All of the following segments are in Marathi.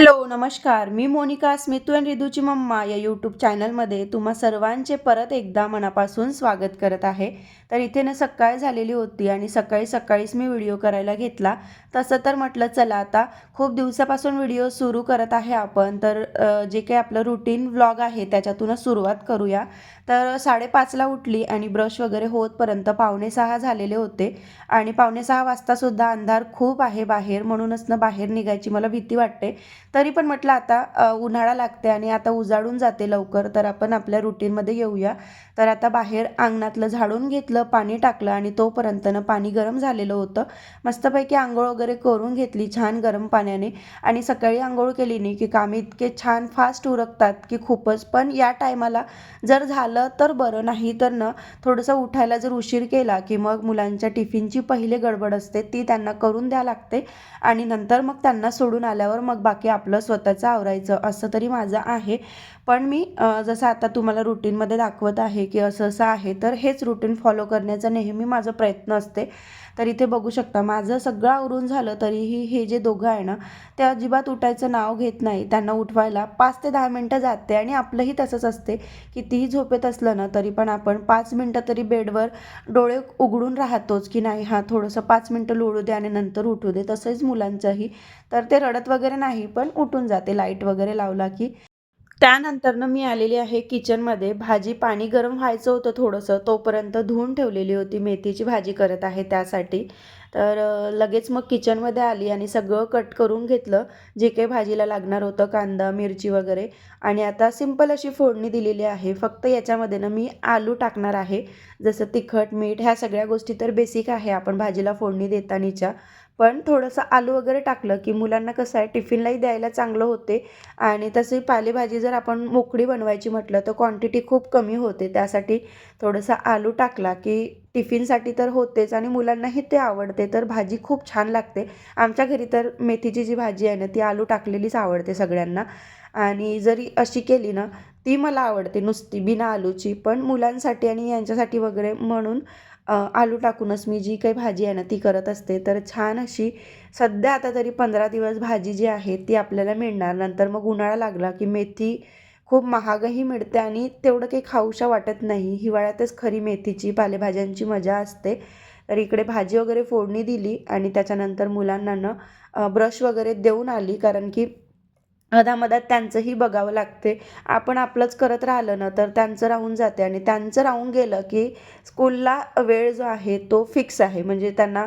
Hello, नमस्कार मी मोनिका स्मितू अँड रिदूची मम्मा या यूट्यूब चॅनलमध्ये तुम्हा सर्वांचे परत एकदा मनापासून स्वागत करत आहे. तर इथे ना सकाळ झालेली होती आणि सकाळी सकाळीच मी व्हिडिओ करायला घेतला. तसं तर म्हटलं चला आता खूप दिवसापासून व्हिडिओ सुरू करत आहे आपण. तर जे काही आपलं रुटीन व्लॉग आहे त्याच्यातूनच सुरुवात करूया. तर साडेपाचला उठली आणि ब्रश वगैरे होतपर्यंत पावणे सहा झालेले होते. आणि पावणे सहा वाजतासुद्धा अंधार खूप आहे बाहेर म्हणूनच ना बाहेर निघायची मला भीती वाटते. तरी पण म्हटलं आता उन्हाळा लागते आणि आता उजाडून जाते लवकर तर आपण आपल्या रुटीनमध्ये येऊया. तर आता बाहेर अंगणातलं झाडून घेतलं पाणी टाकलं आणि तोपर्यंत ना पाणी गरम झालेलं होतं. मस्तपैकी आंघोळ वगैरे करून घेतली छान गरम पाण्याने. आणि सकाळी आंघोळ केली नाही की कामे इतके छान फास्ट उरकतात की खूपच. पण या टायमाला जर झालं तर बरं नाही तर न थोडंसं उठायला जर उशीर केला की मग मुलांच्या टिफिनची पहिले गडबड असते ती त्यांना करून द्या लागते. आणि नंतर मग त्यांना सोडून आल्यावर मग बाकी आपलं स्वतःचं आवरायचं असं तरी माझं आहे. पण मी जसं आता तुम्हाला रुटीनमध्ये दाखवत आहे की असं असं आहे तर हेच रुटीन फॉलो करण्याचा नेहमी माझा प्रयत्न असते. तर इथे बघू शकता माझं सगळं आवरून झालं तरीही हे जे दोघं आहे ना ते अजिबात उठायचं नाव घेत नाही. त्यांना उठवायला पाच ते दहा मिनटं जाते आणि आपलंही तसंच असते कितीही झोपेत असलं ना तरी पण आपण पाच मिनटं तरी बेडवर डोळे उघडून राहतोच की नाही हा थोडंसं पाच मिनटं लोळू दे आणि नंतर उठू दे तसंच मुलांचंही. तर ते रडत वगैरे नाही पण उठून जाते लाइट वगैरे लावला की. त्यानंतरनं मी आलेली आहे किचनमध्ये भाजी पाणी गरम व्हायचं होतं थोडंसं. तोपर्यंत धुवून ठेवलेली होती. मेथीची भाजी करत आहे त्यासाठी. तर लगेच मग किचनमध्ये आली आणि सगळं कट करून घेतलं. जे काही भाजीला लागणार होतं कांदा मिरची वगैरे. आणि आता सिंपल अशी फोडणी दिलेली आहे. फक्त याच्यामध्ये ना मी आलू टाकणार आहे. जसं तिखट मीठ ह्या सगळ्या गोष्टी तर बेसिक आहे. आपण भाजीला फोडणी देतानीच्या. पण थोडंसं आलू वगैरे टाकलं की मुलांना कसं आहे टिफिनलाही द्यायला चांगलं होते. आणि तशी पालेभाजी जर आपण मोकळी बनवायची म्हटलं तर क्वांटिटी खूप कमी होते. त्यासाठी थोडंसं आलू टाकला की टिफिनसाठी तर होतेच आणि मुलांनाही ते आवडते. तर भाजी खूप छान लागते. आमच्या घरी तर मेथीची जी भाजी आहे ना ती आलू टाकलेलीच आवडते सगळ्यांना. आणि जरी अशी केली ना ती मला आवडते नुसती बिना आलूची. पण मुलांसाठी आणि यांच्यासाठी वगैरे म्हणून आलू टाकूनच मी जी काही भाजी आहे ना ती करत असते. तर छान अशी सध्या आता तरी पंधरा दिवस भाजी जी आहे ती आपल्याला मिळणार. नंतर मग उन्हाळा लागला की मेथी खूप महागही मिळते आणि तेवढं काही खाऊशा वाटत नाही. हिवाळ्यातच खरी मेथीची पालेभाज्यांची मजा असते. तर इकडे भाजी वगैरे फोडणी दिली आणि त्याच्यानंतर मुलांना ना ब्रश वगैरे देऊन आली. कारण की अधामधात त्यांचंही बघावं लागते. आपण आपलंच करत राहिलं ना तर त्यांचं राहून जाते. आणि त्यांचं राहून गेलं की स्कूलला वेळ जो आहे तो फिक्स आहे. म्हणजे त्यांना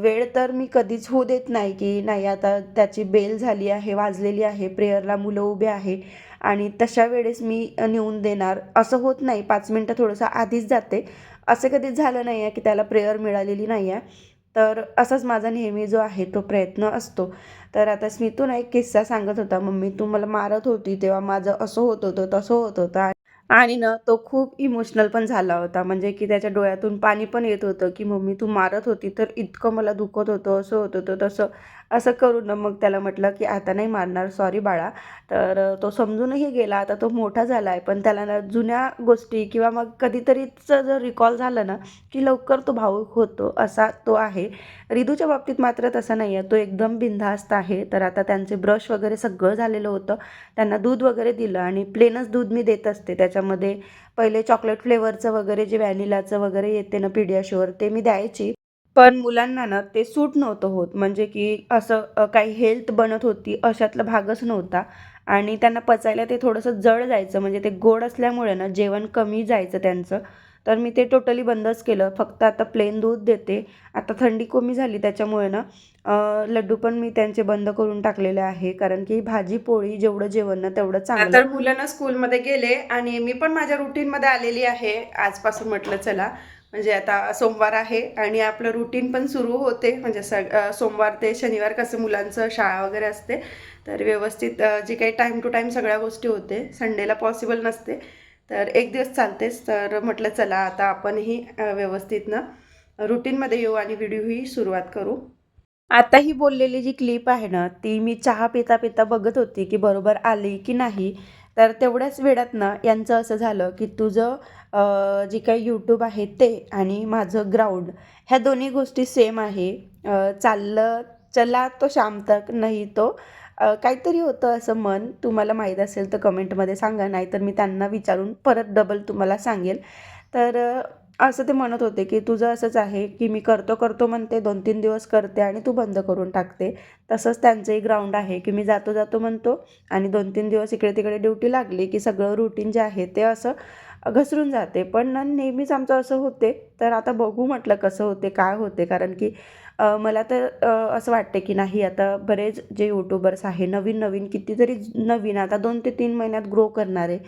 वेळ तर मी कधीच होऊ देत नाही की नाही आता त्याची बेल झाली आहे वाजलेली आहे प्रेयरला मुलं उभे आहे. आणि तशा वेळेस मी नेऊन देणार. असं होत नाही. पाच मिनटं थोडंसं आधीच जाते. असं कधीच झालं नाही आहे की त्याला प्रेयर मिळालेली नाही आहे तर असाच माझा नेहमी जो आहे तो प्रयत्न असतो. तर आता स्मितून एक किस्सा सांगत होता मम्मी तू मला मारत होती तेव्हा माझं असं होत होतं तसं होत होतं आणि ना तो खूप इमोशनल पण झाला होता. म्हणजे की त्याच्या डोळ्यातून पाणी पण येत होतं की मम्मी तू मारत होती तर इतकं मला दुखत होतं असं होत होतं तसं असं करून ना. मग त्याला म्हटलं की आता नाही मारणार सॉरी बाळा. तर तो समजूनही गेला. आता तो मोठा झाला आहे पण त्याला ना जुन्या गोष्टी किंवा मग कधीतरीचं जर रिकॉल झालं ना की लवकर तो भावूक होतो असा तो आहे. रिदूच्या बाबतीत मात्र तसं नाही आहे तो एकदम बिनधास्त आहे. तर आता त्यांचे ब्रश वगैरे सगळं झालेलं होतं. त्यांना दूध वगैरे दिलं आणि प्लेनच दूध मी देत असते. त्याच्यामध्ये पहिले चॉकलेट फ्लेवरचं वगैरे जे व्हॅनिलाचं वगैरे येते ना पिडियाशोअर ते मी द्यायची. पण मुलांना ना ते सूट नव्हतं होत. म्हणजे की असं काही हेल्थ बनत होती अशातला भागच नव्हता. आणि त्यांना पचायला ते थोडंसं जड जायचं. म्हणजे ते गोड असल्यामुळे ना जेवण कमी जायचं त्यांचं. तर मी ते टोटली बंदच केलं. फक्त आता प्लेन दूध देते. आता थंडी कमी झाली त्याच्यामुळे ना लड्डू पण मी त्यांचे बंद करून टाकलेले आहे. कारण की भाजी पोळी जेवढं जेवण ना तेवढं चांगलं. तर मुलं स्कूलमध्ये गेले आणि मी पण माझ्या रुटीनमध्ये आलेली आहे. आजपासून म्हटलं चला म्हणजे आता सोमवार आहे आणि आपलं रुटीन पण सुरू होते. म्हणजे सग सोमवार ते शनिवार कसं मुलांचं शाळा वगैरे असते. तर व्यवस्थित जे काही टाईम टू टाईम सगळ्या गोष्टी होते. संडेला पॉसिबल नसते. तर एक दिवस चालतेच तर म्हटलं चला आता आपणही व्यवस्थितनं रुटीनमध्ये येऊ आणि व्हिडिओही सुरुवात करू. आता ही बोललेली जी क्लिप आहे ना ती मी चहा पिता पिता बघत होती की बरोबर आली की नाही. तर तेवढ्याच वेळात ना यांचं असं झालं की तुझं जे काही यूट्यूब आहे ते आणि माझं ग्राउंड ह्या दोन्ही गोष्टी सेम आहे. चाललं चला तो शाम तक नाही तो. काहीतरी होतं असं मन तुम्हाला माहीत असेल तर कमेंटमध्ये सांगा नाहीतर मी त्यांना विचारून परत डबल तुम्हाला सांगेल. तर असं ते म्हणत होते की तुझं असंच आहे की मी करतो करतो म्हणते दोन तीन दिवस करते आणि तू बंद करून टाकते. तसंच त्यांचंही ग्राउंड आहे की मी जातो जातो म्हणतो आणि दोन तीन दिवस इकडे तिकडे ड्युटी लागली की सगळं रुटीन जे आहे ते असं घसरून जाते. पण नेहमीच आमचं असं होते. तर आता बघू म्हटलं कसं होते काय होते. कारण की मला तर असं वाटते की नाही आता बरेच जे यूट्यूबर्स आहे नवीन नवीन कितीतरी नवीन आता दोन ते तीन महिन्यात ग्रो करणारे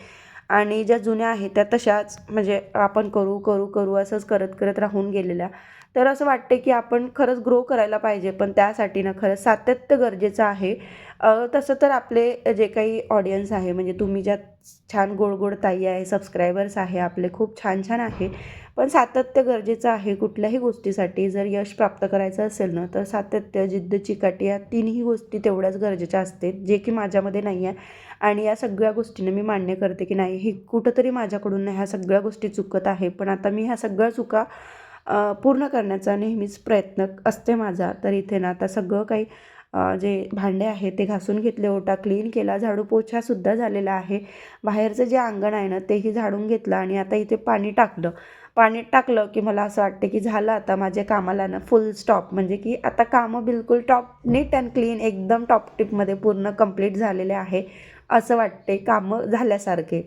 आणि ज्या जुन्या आहेत त्या तशाच म्हणजे आपण करू करू करू असंच करत करत राहून गेलेल्या. तर असं वाटते की आपण खरंच ग्रो करायला पाहिजे पण त्यासाठी ना खरंच सातत्य गरजेचं आहे. तसं तर आपले जे काही ऑडियन्स आहे म्हणजे तुम्ही ज्या छान गोड गोड ताई आहे सबस्क्रायबर्स आहे आपले खूप छान छान आहे. पण सातत्य गरजेचं आहे कुठल्याही गोष्टीसाठी. जर यश प्राप्त करायचं असेल ना तर सातत्य जिद्द चिकाटी या तिन्ही गोष्टी तेवढ्याच गरजेच्या असते जे की माझ्यामध्ये नाही आहे. आणि या सगळ्या गोष्टींना मी मान्य करते की नाही हे कुठंतरी माझ्याकडून ह्या सगळ्या गोष्टी चुकत आहे. पण आता मी ह्या सगळ्या चुका पूर्ण करण्याचा नेहमीच प्रयत्न असते माझा. तर इथे ना आता सगळं काही जे भांडे आहे ते घासून घेतले ओटा क्लीन केला झाडू पोछासुद्धा झालेला आहे. बाहेरचं जे अंगण आहे ना तेही झाडून घेतलं आणि आता इथे पाणी टाकलं. पाणी टाकलं की मला असं वाटतं की झालं आता माझ्या कामाला ना फुल स्टॉप म्हणजे की आता कामं बिलकुल टॉप नीट अँड क्लीन एकदम टॉप टिपमध्ये पूर्ण कंप्लीट झालेले आहे असं वाटते कामं झाल्यासारखे.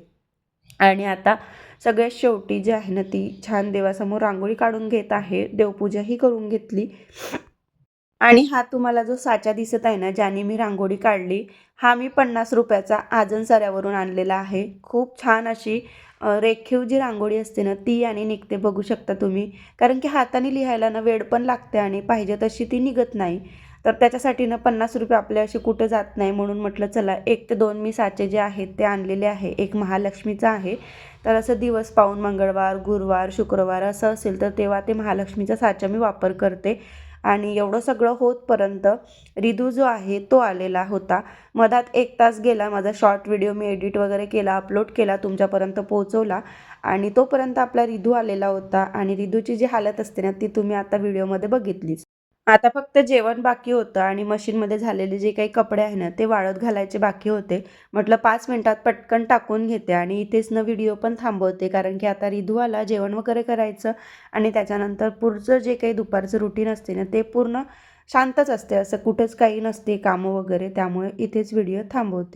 आणि आता सगळ्यात शेवटी जी आहे ना ती छान देवासमोर रांगोळी काढून घेत आहे देवपूजाही करून घेतली. आणि हा तुम्हाला जो साचा दिसत आहे ना ज्याने मी रांगोळी काढली हा मी पन्नास रुपयाचा आजन सऱ्यावरून आणलेला आहे. खूप छान अशी रेखीव जी रांगोळी असते ना ती आणि निघते बघू शकता तुम्ही. कारण की हाताने लिहायला ना वेळ पण लागते आणि पाहिजे तशी ती निघत नाही. तर त्याच्यासाठी ना पन्नास रुपये आपले असे कुठं जात नाही म्हणून म्हटलं चला एक ते दोन मी साचे जे आहेत ते आणलेले आहे. एक महालक्ष्मीचा आहे. तर असं दिवस पाहून मंगळवार गुरुवार शुक्रवार असं असेल तर तेव्हा ते महालक्ष्मीचा साचा मी वापर करते. आणि एवढं सगळं होतपर्यंत रिदू जो आहे तो आलेला होता. मधात एक तास गेला माझा शॉर्ट व्हिडिओ मी एडिट वगैरे केला अपलोड केला तुमच्यापर्यंत पोहोचवला आणि तोपर्यंत आपला रिदू आलेला होता. आणि रिदूची जी हालत असते ना ती तुम्ही आता व्हिडिओमध्ये बघितलीच. आता फक्त जेवण बाकी होतं आणि मशीनमध्ये झालेले जे काही कपडे आहे ना ते वाळत घालायचे बाकी होते. म्हटलं पाच मिनटात पटकन टाकून घेते आणि इथेच न व्हिडिओ पण थांबवते कारण की आता रिधू आला जेवण वगैरे करायचं आणि त्याच्यानंतर पुढचं जे काही दुपारचं रुटीन असते ना ते पूर्ण शांतच असते. असं कुठंच काही नसते कामं वगैरे त्यामुळे इथेच व्हिडिओ थांबवते.